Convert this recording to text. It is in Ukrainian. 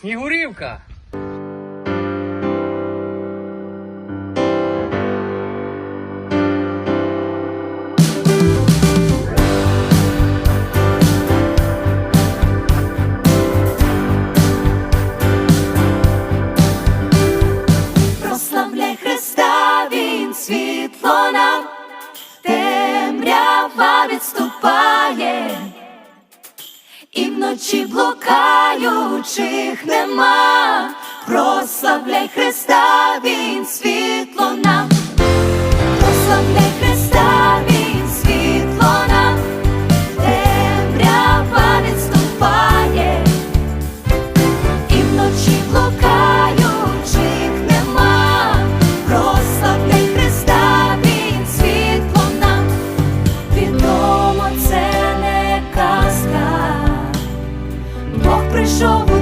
Снігурівка. Прославляй Христа, він світло нам, темрява відступає і вночі блукаючих немає. 说